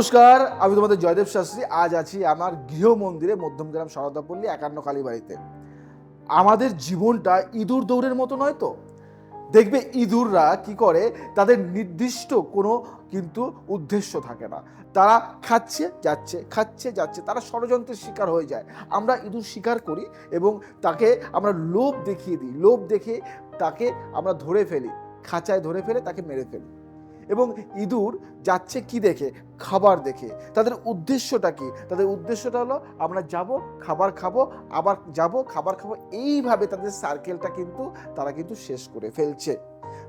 নমস্কার, আমি তোমাদের জয়দেব শাস্ত্রী। আজ আছি আমার গৃহ মন্দিরে মধ্যমগ্রাম সরদাপল্লী একান্ন কালীবাড়িতে আমাদের জীবনটা ইঁদুর দৌড়ের মতো নয় তো? দেখবে ইঁদুররা কি করে? তাদের নির্দিষ্ট কোনো কিন্তু উদ্দেশ্য থাকে না। তারা খাচ্ছে, যাচ্ছে খাচ্ছে, যাচ্ছে। তারা ষড়যন্ত্রের শিকার হয়ে যায়। আমরা ইঁদুর শিকার করি এবং তাকে আমরা লোভ দেখিয়ে দিই। লোভ দেখে তাকে আমরা ধরে ফেলি। খাঁচায় ধরে ফেলে তাকে মেরে ফেলি। এবং ইঁদুর যাচ্ছে কি দেখে? খাবার দেখে। তাদের উদ্দেশ্যটা কি? তাদের উদ্দেশ্যটা হলো, আমরা যাব, খাবার খাব, আবার যাব, খাবার খাব। এইভাবে তাদের সার্কেলটা কিন্তু তারা কিন্তু শেষ করে ফেলছে।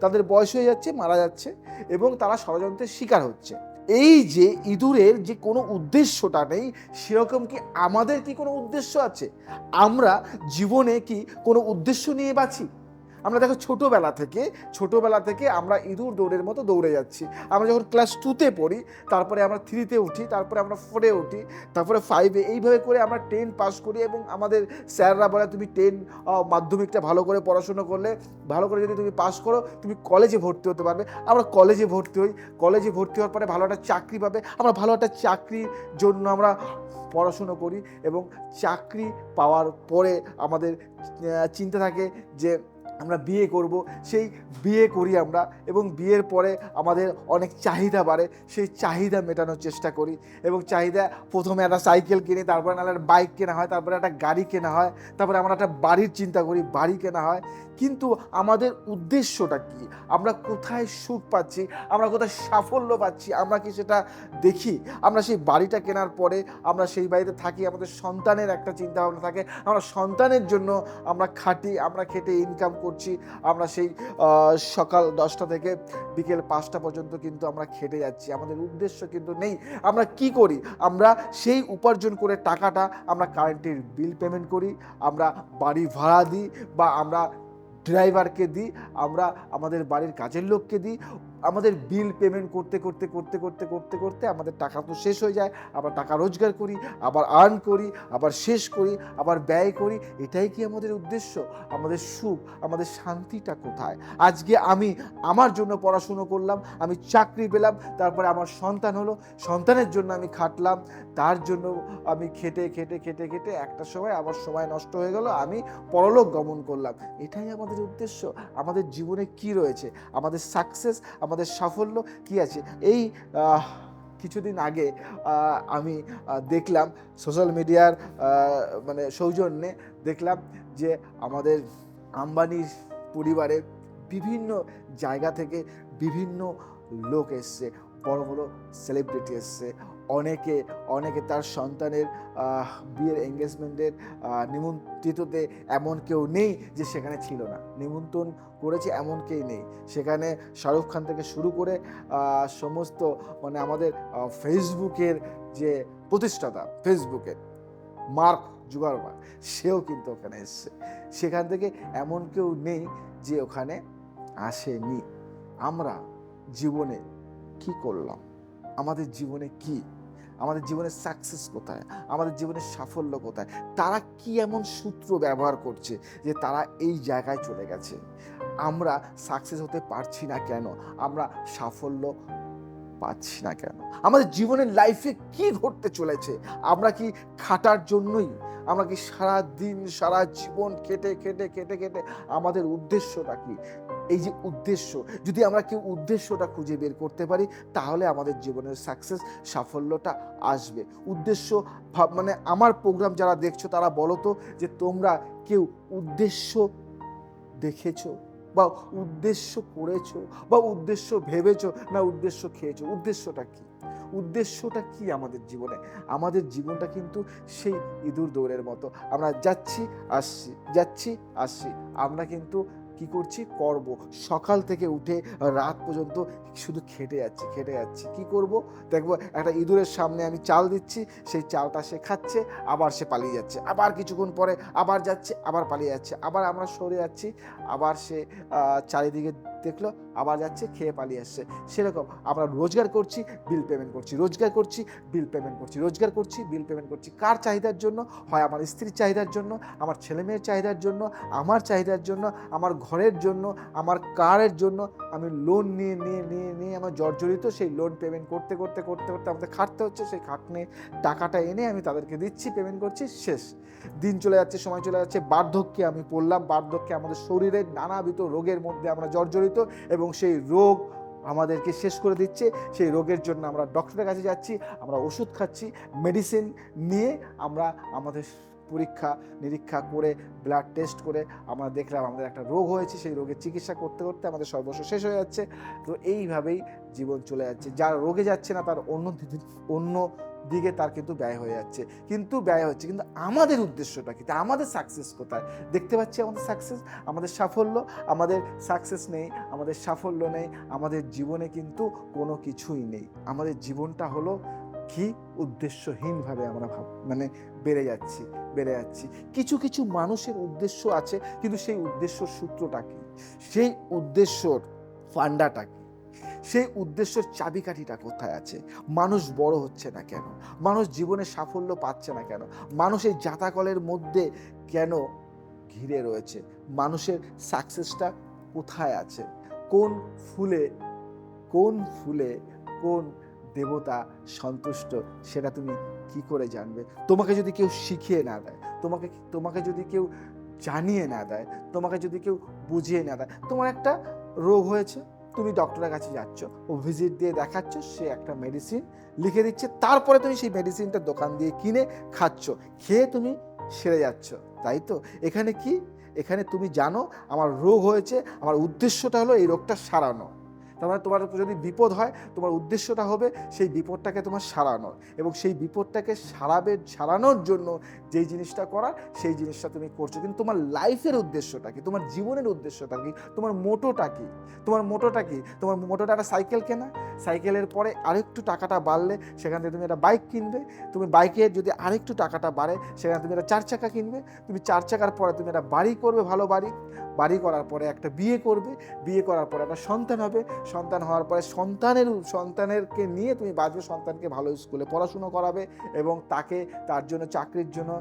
তাদের বয়স হয়ে যাচ্ছে, মারা যাচ্ছে এবং তারা ষড়যন্ত্রের শিকার হচ্ছে। এই যে ইঁদুরের যে কোনো উদ্দেশ্যটা নেই, সেরকম কি আমাদের কি কোনো উদ্দেশ্য আছে? আমরা জীবনে কি কোনো উদ্দেশ্য নিয়ে বাঁচি? আমরা দেখো ছোটোবেলা থেকে ছোটোবেলা থেকে আমরা ইঁদুর দৌড়ের মতো দৌড়ে যাচ্ছি। আমরা যখন ক্লাস টুতে পড়ি, তারপরে আমরা থ্রিতে উঠি, তারপরে আমরা ফোরে উঠি, তারপরে ফাইভে এইভাবে করে আমরা টেন পাস করি এবং আমাদের স্যাররা বলে, তুমি টেন মাধ্যমিকটা ভালো করে পড়াশুনো করলে, ভালো করে যদি তুমি পাস করো, তুমি কলেজে ভর্তি হতে পারবে। আমরা কলেজে ভর্তি হই। কলেজে ভর্তি হওয়ার পরে ভালো একটা চাকরি পাবে। আমরা ভালো একটা চাকরির জন্য আমরা পড়াশুনো করি এবং চাকরি পাওয়ার পরে আমাদের চিন্তা থাকে যে আমরা বিয়ে করব, সেই বিয়ে করি আমরা এবং বিয়ের পরে আমাদের অনেক চাহিদা বাড়ে, সেই চাহিদা মেটানোর চেষ্টা করি এবং চাহিদা প্রথমে একটা সাইকেল কিনি, তারপরে নাহলে একটা বাইক কেনা হয়, তারপরে একটা গাড়ি কেনা হয়, তারপরে আমরা একটা বাড়ির চিন্তা করি, বাড়ি কেনা হয়। কিন্তু আমাদের উদ্দেশ্যটা কি? আমরা কোথায় সুখ পাচ্ছি? আমরা কোথায় সাফল্য পাচ্ছি? আমরা কি সেটা দেখি? আমরা সেই বাড়িটা কেনার পরে আমরা সেই বাড়িতে থাকি, আমাদের সন্তানের একটা চিন্তা ভাবনা থাকে, আমরা সন্তানের জন্য আমরা খাটি, আমরা খেটে ইনকাম করছি। আমরা সেই সকাল দশটা থেকে বিকেল পাঁচটা পর্যন্ত কিন্তু আমরা খেটে যাচ্ছি। আমাদের উদ্দেশ্য কিন্তু নেই আমরা কি করি? আমরা সেই উপার্জন করে টাকাটা আমরা কারেন্টের বিল পেমেন্ট করি, আমরা বাড়ি ভাড়া দিই বা আমরা ড্রাইভারকে দিই, আমরা আমাদের বাড়ির কাজের লোককে দিই। আমাদের বিল পেমেন্ট করতে করতে করতে করতে করতে করতে আমাদের টাকা তো শেষ হয়ে যায়। আবার টাকা রোজগার করি, আবার আর্ন করি, আবার শেষ করি, আবার ব্যয় করি। এটাই কি আমাদের উদ্দেশ্য? আমাদের সুখ, আমাদের শান্তিটা কোথায়? আজকে আমি আমার জন্য পড়াশুনো করলাম, আমি চাকরি পেলাম, তারপরে আমার সন্তান হলো। সন্তানের জন্য আমি খাটলাম, তার জন্য আমি খেটে খেটে খেটে খেটে একটা সময় আমার সময় নষ্ট হয়ে গেল, আমি পরলোক গমন করলাম। এটাই আমাদের উদ্দেশ্য। আমাদের জীবনে কি রয়েছে? আমাদের সাকসেস আমাদের সাফল্য কি আছে? এই কিছুদিন আগে আমি দেখলাম সোশ্যাল মিডিয়ার মানে সৌজন্যে দেখলাম যে আমাদের আম্বানির পরিবারে বিভিন্ন জায়গা থেকে বিভিন্ন লোক এসছে, বড় বড় সেলিব্রিটি এসছে অনেকে অনেকে তার সন্তানের বিয়ের এঙ্গেজমেন্টের নিমন্ত্রিততে এমন কেউ নেই যে সেখানে ছিল না। নিমন্ত্রণ করেছে এমন কেউ নেই। সেখানে শাহরুখ খান থেকে শুরু করে সমস্ত মানে আমাদের ফেসবুকের যে প্রতিষ্ঠাতা, ফেসবুকের মার্ক জুগারবার সেও কিন্তু ওখানে এসছে। সেখান থেকে এমন কেউ নেই যে ওখানে আসেনি। আমরা জীবনে কি করলাম? আমাদের জীবনে কি আমাদের জীবনের সাকসেস কোথায়? আমাদের জীবনের সাফল্য কোথায়? তারা কি এমন সূত্র ব্যবহার করছে যে তারা এই জায়গায় চলে গেছে? আমরা সাকসেস হতে পারছি না কেন? আমরা সাফল্য পাচ্ছি না কেন? আমাদের জীবনের লাইফে কি ঘটতে চলেছে? আমরা কি খাটার জন্যই? আমরা কি সারা দিন সারা জীবন খেটে খেটে খেটে খেটে আমাদের উদ্দেশ্যটা কি? এই যে উদ্দেশ্য, যদি আমরা কেউ উদ্দেশ্যটা খুঁজে বের করতে পারি, তাহলে আমাদের জীবনের সাকসেস সাফল্যটা আসবে। উদ্দেশ্য মানে আমার প্রোগ্রাম যারা দেখছ, তারা বলো তো যে তোমরা কেউ উদ্দেশ্য দেখেছ? বা উদ্দেশ্য করেছ? বা উদ্দেশ্য ভেবেছো? না উদ্দেশ্য খেয়েছো? উদ্দেশ্যটা কি? উদ্দেশ্যটা কি আমাদের জীবনে? আমাদের জীবনটা কিন্তু সেই ইঁদুর দৌড়ের মতো। আমরা যাচ্ছি, আসছি যাচ্ছি, আসছি। আমরা কিন্তু কি করছি? করব। সকাল থেকে উঠে রাত পর্যন্ত শুধু খেটে যাচ্ছি খেটে যাচ্ছি। কি করব? দেখব একটা ইঁদুরের সামনে আমি চাল দিচ্ছি, সেই চালটা সে খাচ্ছে, আবার সে পালিয়ে যাচ্ছে। আবার কিছুক্ষণ পরে আবার যাচ্ছে, আবার পালিয়ে যাচ্ছে। আবার আমরা সরে যাচ্ছি, আবার সে চারিদিকে দেখল, আবার যাচ্ছে, খেয়ে পালিয়ে আসছে। সেরকম আমরা রোজগার করছি বিল পেমেন্ট করছি। রোজগার করছি বিল পেমেন্ট করছি। রোজগার করছি বিল পেমেন্ট করছি। কার চাহিদার জন্য? হয় আমার স্ত্রীর চাহিদার জন্য, আমার ছেলেমেয়ের চাহিদার জন্য, আমার চাহিদার জন্য, আমার ঘরের জন্য, আমার কারের জন্য। আমি লোন নিয়ে নিয়ে নিয়ে নিয়ে আমার জর্জরিত সেই লোন পেমেন্ট করতে করতে করতে করতে আমাদের খাটতে হচ্ছে। সেই খাটনে টাকাটা এনে আমি তাদেরকে দিচ্ছি পেমেন্ট করছি, শেষ। দিন চলে যাচ্ছে, সময় চলে যাচ্ছে, বার্ধক্যে আমি পড়লাম। বার্ধক্যে আমাদের শরীরের নানাবিধ রোগের মধ্যে আমরা জর্জরিত এবং সেই রোগ আমাদেরকে শেষ করে দিচ্ছে। সেই রোগের জন্য আমরা ডক্টরের কাছে যাচ্ছি, আমরা ওষুধ খাচ্ছি মেডিসিন নিয়ে আমরা আমাদের পরীক্ষা, নিরীক্ষা করে ব্লাড টেস্ট করে আমরা দেখলাম আমাদের একটা রোগ হয়েছে, সেই রোগের চিকিৎসা করতে করতে আমাদের সর্বস্ব শেষ হয়ে যাচ্ছে। তো এইভাবেই জীবন চলে যাচ্ছে। যার রোগে যাচ্ছে না, তার অন্য অন্য দিকে তার কিন্তু ব্যয় হয়ে যাচ্ছে। কিন্তু ব্যয় হচ্ছে, কিন্তু আমাদের উদ্দেশ্যটা কি? আমাদের সাকসেস কোথায়? দেখতে পাচ্ছি আমাদের সাকসেস আমাদের সাফল্য, আমাদের সাকসেস নেই, আমাদের সাফল্য নেই, আমাদের জীবনে কিন্তু কোনো কিছুই নেই। আমাদের জীবনটা হলো কি? উদ্দেশ্যহীনভাবে আমরা ভাব মানে বেড়ে যাচ্ছি বেড়ে যাচ্ছি। কিছু কিছু মানুষের উদ্দেশ্য আছে, কিন্তু সেই উদ্দেশ্য সূত্রটা কি? সেই উদ্দেশ্যর ফান্ডাটা কি? সেই উদ্দেশ্যের চাবিকাঠিটা কোথায় আছে? মানুষ বড় হচ্ছে না কেন? মানুষ জীবনে সাফল্য পাচ্ছে না কেন? মানুষ এই জাতাকলের মধ্যে কেন ঘিরে রয়েছে? মানুষের সাকসেসটা কোথায় আছে? কোন ফুলে কোন ফুলে কোন দেবতা সন্তুষ্ট? সেটা তুমি কি করে জানবে? তোমাকে যদি কেউ শিখিয়ে না দেয়, তোমাকে তোমাকে যদি কেউ জানিয়ে না দেয়, তোমাকে যদি কেউ বুঝিয়ে না দেয়, তোমার একটা রোগ হয়েছে? তুমি ডক্টরের কাছে যাচ্ছ ও ভিজিট দিয়ে দেখাচ্ছ সে একটা মেডিসিন লিখে দিচ্ছে। তারপরে তুমি সেই মেডিসিনটা দোকান দিয়ে কিনে খাচ্ছ। খেয়ে তুমি সেরে যাচ্ছ। তাই তো? এখানে কি? এখানে তুমি জানো, আমার রোগ হয়েছে, আমার উদ্দেশ্যটা হলো এই রোগটা সারানো। তার মানে তোমার যদি বিপদ হয়, তোমার উদ্দেশ্যটা হবে সেই বিপদটাকে তোমার সারানোর। এবং সেই বিপদটাকে সারাবে, সারানোর জন্য যেই জিনিসটা করার, সেই জিনিসটা তুমি করছ। কিন্তু তোমার লাইফের উদ্দেশ্যটা কি? তোমার জীবনের উদ্দেশ্যটা কি? তোমার মোটোটা কি? তোমার মোটোটা কি? তোমার মোটোটা একটা সাইকেল কেনা? সাইকেলের পরে আরেকটু টাকাটা বাড়লে সেখান থেকে তুমি একটা বাইক কিনবে। তুমি বাইকের যদি আরেকটু টাকাটা বাড়ে, সেখানে তুমি একটা চার চাকা কিনবে। তুমি চার চাকার পরে তুমি একটা বাড়ি করবে, ভালো বাড়ি। বাড়ি করার পরে একটা বিয়ে করবে, বিয়ে করার পরে একটা সন্তান হবে, সন্তান হওয়ার পরে সন্তানের সন্তানেরকে নিয়ে তুমি বাঁচবে, সন্তানকে ভালো স্কুলে পড়াশুনো করাবে এবং তাকে তার জন্য চাকরির জন্য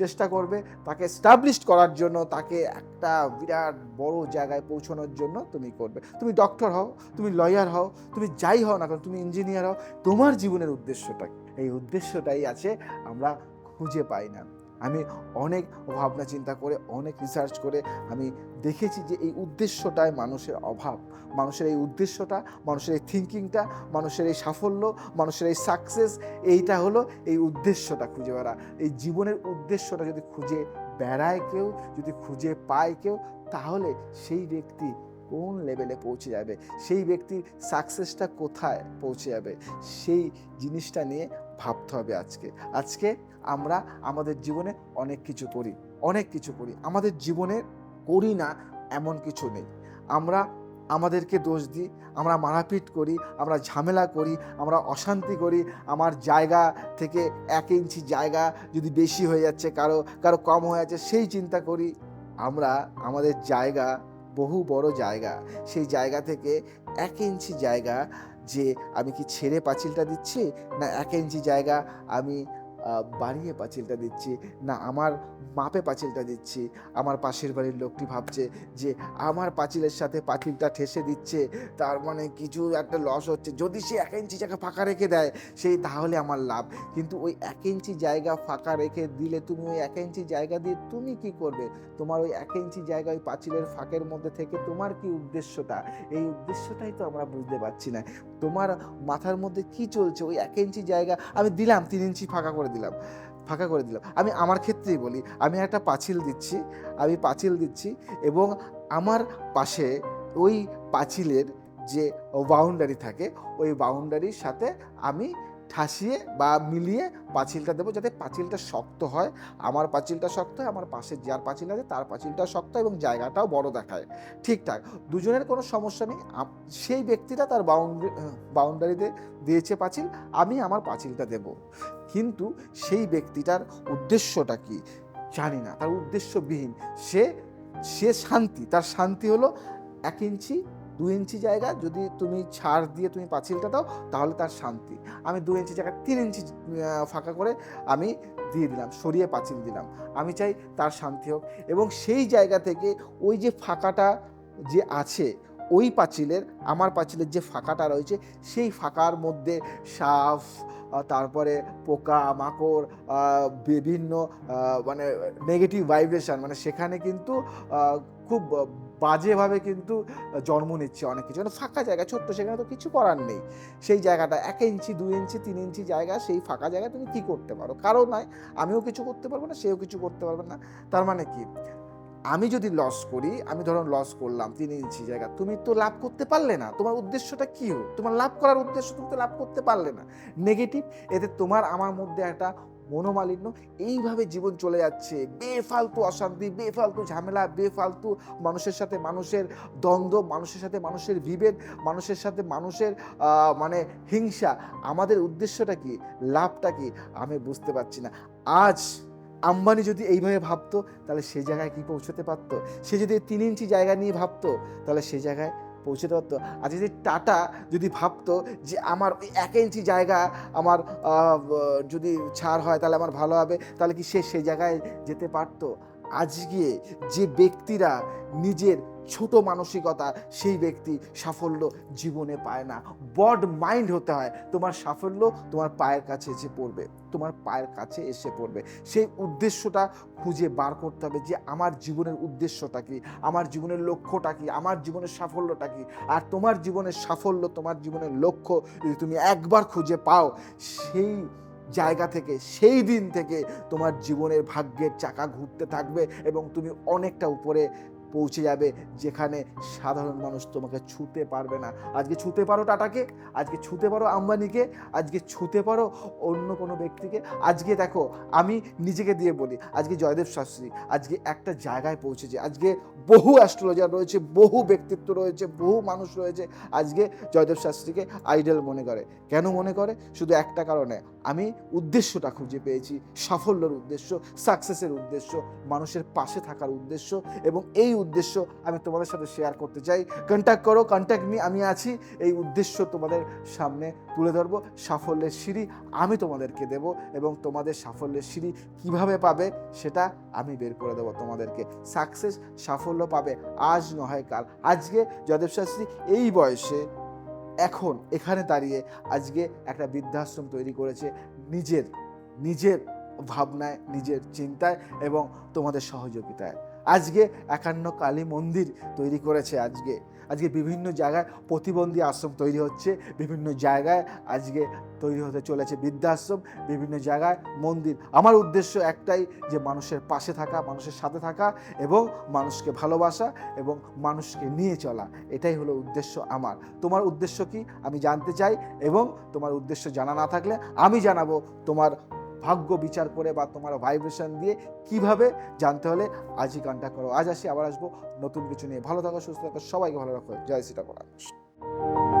চেষ্টা করবে, তাকে স্টাবলিশ করার জন্য, তাকে একটা বিরাট বড় জায়গায় পৌঁছানোর জন্য তুমি করবে। তুমি ডক্টর হও, তুমি লয়ার হও, তুমি যাই হও না কেন, তুমি ইঞ্জিনিয়ার হও, তোমার জীবনের উদ্দেশ্যটা এই উদ্দেশ্যটাই আছে, আমরা খুঁজে পাই না। আমি অনেক ভাবনা চিন্তা করে, অনেক রিসার্চ করে আমি দেখেছি যে এই উদ্দেশ্যটায় মানুষের অভাব, মানুষের এই উদ্দেশ্যটা, মানুষের এই থিঙ্কিংটা মানুষের এই সাফল্য, মানুষের এই সাকসেস এইটা হলো এই উদ্দেশ্যটা খুঁজে বেড়া। এই জীবনের উদ্দেশ্যটা যদি খুঁজে বেড়ায় কেউ, যদি খুঁজে পায় কেউ, তাহলে সেই ব্যক্তি কোন লেভেলে পৌঁছে যাবে? সেই ব্যক্তির সাকসেসটা কোথায় পৌঁছে যাবে? সেই জিনিসটা নিয়ে ভাবতে হবে আজকে। আজকে আমরা আমাদের জীবনে অনেক কিছু করি, অনেক কিছু করি। আমাদের জীবনে করি না এমন কিছু নেই। আমরা আমাদেরকে দোষ দিই, আমরা মারাপিট করি, আমরা ঝামেলা করি, আমরা অশান্তি করি। আমার জায়গা থেকে এক ইঞ্চি জায়গা যদি বেশি হয়ে যাচ্ছে, কারও কারও কম হয়ে যাচ্ছে, সেই চিন্তা করি। আমরা আমাদের জায়গা, বহু বড় জায়গা, সেই জায়গা থেকে এক ইঞ্চি জায়গা যে আমি কি ছেড়ে পাঁচিলটা দিচ্ছি? না এক ইঞ্চি জায়গা আমি বাড়িয়ে পাঁচিলটা দিচ্ছি। না, আমার মাপে পাঁচিলটা দিচ্ছি। আমার পাশের বাড়ির লোকটি ভাবছে যে, আমার পাঁচিলের সাথে পাঁচিলটা ঠেসে দিচ্ছে, তার মানে কিছু একটা লস হচ্ছে। যদি সে এক ইঞ্চি জায়গা ফাঁকা রেখে দেয়, সেই তাহলে আমার লাভ। কিন্তু ওই এক ইঞ্চি জায়গা ফাঁকা রেখে দিলে তুমি ওই এক ইঞ্চি জায়গা দিয়ে তুমি কি করবে? তোমার ওই এক ইঞ্চি জায়গা ওই পাঁচিলের ফাঁকের মধ্যে থেকে তোমার কি উদ্দেশ্যটা? এই উদ্দেশ্যটাই তো আমরা বুঝতে পারছি না। তোমার মাথার মধ্যে কি চলছে? ওই এক ইঞ্চি জায়গা আমি দিলাম, তিন ইঞ্চি ফাঁকা করে দিলাম, ফাঁকা করে দিলাম। আমি আমার ক্ষেত্রেই বলি, আমি একটা পাঁচিল দিচ্ছি, আমি পাঁচিল দিচ্ছি এবং আমার পাশে ওই পাঁচিলের যে বাউন্ডারি থাকে, ওই বাউন্ডারির সাথে আমি ঠাসিয়ে বা মিলিয়ে পাঁচিলটা দেবো যাতে পাঁচিলটা শক্ত হয়। আমার পাঁচিলটা শক্ত হয়, আমার পাশে যার পাঁচিল আছে তার পাঁচিলটা শক্ত এবং জায়গাটাও বড় দেখায়। ঠিকঠাক দুজনের কোনো সমস্যা নেই। সেই ব্যক্তিটা তার বাউন্ডারি বাউন্ডারিতে দিয়েছে পাঁচিল, আমি আমার পাঁচিলটা দেব। কিন্তু সেই ব্যক্তিটার উদ্দেশ্যটা কি? জানি না, তার উদ্দেশ্যবিহীন। সে সে শান্তি, তার শান্তি হলো এক ইঞ্চি দু ইঞ্চি জায়গা যদি তুমি ছাড় দিয়ে তুমি পাঁচিলটা দাও, তাহলে তার শান্তি। আমি দু ইঞ্চি জায়গা, তিন ইঞ্চি ফাঁকা করে আমি দিয়ে দিলাম, সরিয়ে পাঁচিল দিলাম। আমি চাই তার শান্তি হোক। এবং সেই জায়গা থেকে ওই যে ফাঁকাটা যে আছে, ওই পাঁচিলের, আমার পাঁচিলের যে ফাঁকাটা রয়েছে, সেই ফাঁকার মধ্যে সাফ তারপরে পোকা, মাকড় বিভিন্ন মানে নেগেটিভ ভাইব্রেশন মানে সেখানে কিন্তু খুব বাজেভাবে কিন্তু জন্ম নিচ্ছে অনেক কিছু। মানে ফাঁকা জায়গা, ছোট্ট সেখানে তো কিছু করার নেই। সেই জায়গাটা এক ইঞ্চি, দুই ইঞ্চি, তিন ইঞ্চি জায়গা, সেই ফাঁকা জায়গায় তুমি কি করতে পারো? কারও নয় আমিও কিছু করতে পারব না, সেও কিছু করতে পারবে না। তার মানে কি? আমি যদি লস করি, আমি ধরুন লস করলাম তিন ইঞ্চি জায়গা, তুমি তো লাভ করতে পারলে না। তোমার উদ্দেশ্যটা কি হোক? তোমার লাভ করার উদ্দেশ্য তুমি তো লাভ করতে পারলে না। নেগেটিভ এতে তোমার, আমার মধ্যে একটা মনোমালিন্য, এইভাবে জীবন চলে যাচ্ছে। বেফালতু অশান্তি, বেফালতু ঝামেলা, বেফালতু মানুষের সাথে মানুষের দ্বন্দ্ব, মানুষের সাথে মানুষের বিভেদ, মানুষের সাথে মানুষের মানে হিংসা। আমাদের উদ্দেশ্যটা কি? লাভটা কি? আমি বুঝতে পারছি না। আজ আম্বানি যদি এইভাবে ভাবতো, তাহলে সে জায়গায় কি পৌঁছতে পারতো? সে যদি তিন ইঞ্চি জায়গা নিয়ে ভাবতো, তাহলে সে জায়গায় পৌঁছতে পারতো আর যদি টাটা যদি ভাবতো যে আমার ওই এক ইঞ্চি জায়গা আমার যদি ছাড় হয় তাহলে আমার ভালো হবে, তাহলে কি সে সেই জায়গায় যেতে পারতো? আজকে যে ব্যক্তিরা নিজের ছোট মানসিকতা, সেই ব্যক্তি সাফল্য জীবনে পায় না। বড মাইন্ড হতে হয়, তোমার সাফল্য তোমার পায়ের কাছে এসে পড়বে, তোমার পায়ের কাছে এসে পড়বে। সেই উদ্দেশ্যটা খুঁজে বার করতে হবে যে আমার জীবনের উদ্দেশ্যটা কি, আমার জীবনের লক্ষ্যটা কি, আমার জীবনের সাফল্যটা কি? আর তোমার জীবনের সাফল্য, তোমার জীবনের লক্ষ্য যদি তুমি একবার খুঁজে পাও, সেই জায়গা থেকে, সেই দিন থেকে তোমার জীবনের ভাগ্যের চাকা ঘুরতে থাকবে এবং তুমি অনেকটা উপরে পৌঁছে যাবে যেখানে সাধারণ মানুষ তোমাকে ছুতে পারবে না। আজকে ছুতে পারো টাটাকে আজকে ছুতে পারো আম্বানিকে আজকে ছুতে পারো অন্য কোনো ব্যক্তিকে। আজকে দেখো, আমি নিজেকে দিয়ে বলি, আজকে জয়দেব শাস্ত্রী, আজকে একটা জায়গায় পৌঁছেছে। আজকে বহু অ্যাস্ট্রোলজার রয়েছে, বহু ব্যক্তিত্ব রয়েছে, বহু মানুষ রয়েছে। আজকে জয়দেব শাস্ত্রীকে আইডল মনে করে। কেন মনে করে? শুধু একটা কারণে, আমি উদ্দেশ্যটা খুঁজে পেয়েছি, সাফল্যের উদ্দেশ্য সাকসেসের উদ্দেশ্য, মানুষের পাশে থাকার উদ্দেশ্য এবং এই উদ্দেশ্য আমি তোমাদের সাথে শেয়ার করতে চাই। কন্ট্যাক্ট করো কন্ট্যাক্ট মি আমি আছি। এই উদ্দেশ্য তোমাদের সামনে তুলে ধরবো। সাফল্যের সিঁড়ি আমি তোমাদেরকে দেব এবং তোমাদের সাফল্যের সিঁড়ি কীভাবে পাবে সেটা আমি বের করে দেবো তোমাদেরকে। সাকসেস সাফল্য পাবে আজ নয় কাল। আজকে জয়দেব শাস্ত্রী, এই বয়সে এখন এখানে দাঁড়িয়ে আজকে একটা বৃদ্ধাশ্রম তৈরি করেছে নিজের নিজের ভাবনায়, নিজের চিন্তায় এবং তোমাদের সহযোগিতায়। আজকে একান্ন কালী মন্দির তৈরি করেছে আজকে। আজকে বিভিন্ন জায়গায় প্রতিবন্ধী আশ্রম তৈরি হচ্ছে, বিভিন্ন জায়গায় আজকে তৈরি হতে চলেছে বৃদ্ধাশ্রম, বিভিন্ন জায়গায় মন্দির। আমার উদ্দেশ্য একটাই যে মানুষের পাশে থাকা, মানুষের সাথে থাকা এবং মানুষকে ভালোবাসা এবং মানুষকে নিয়ে চলা। এটাই হলো উদ্দেশ্য আমার। তোমার উদ্দেশ্য কি আমি জানতে চাই এবং তোমার উদ্দেশ্য জানা না থাকলে আমি জানাব তোমার ভাগ্য বিচার করে বা তোমার ভাইব্রেশন দিয়ে কীভাবে জানতে হলে আজই কন্ট্যাক্ট করো। আজ আসি, আবার আসব নতুন কিছু নিয়ে। ভালো থাকো, সুস্থ থাকো, সবাইকে ভালো রাখো। জয় ঠাকুর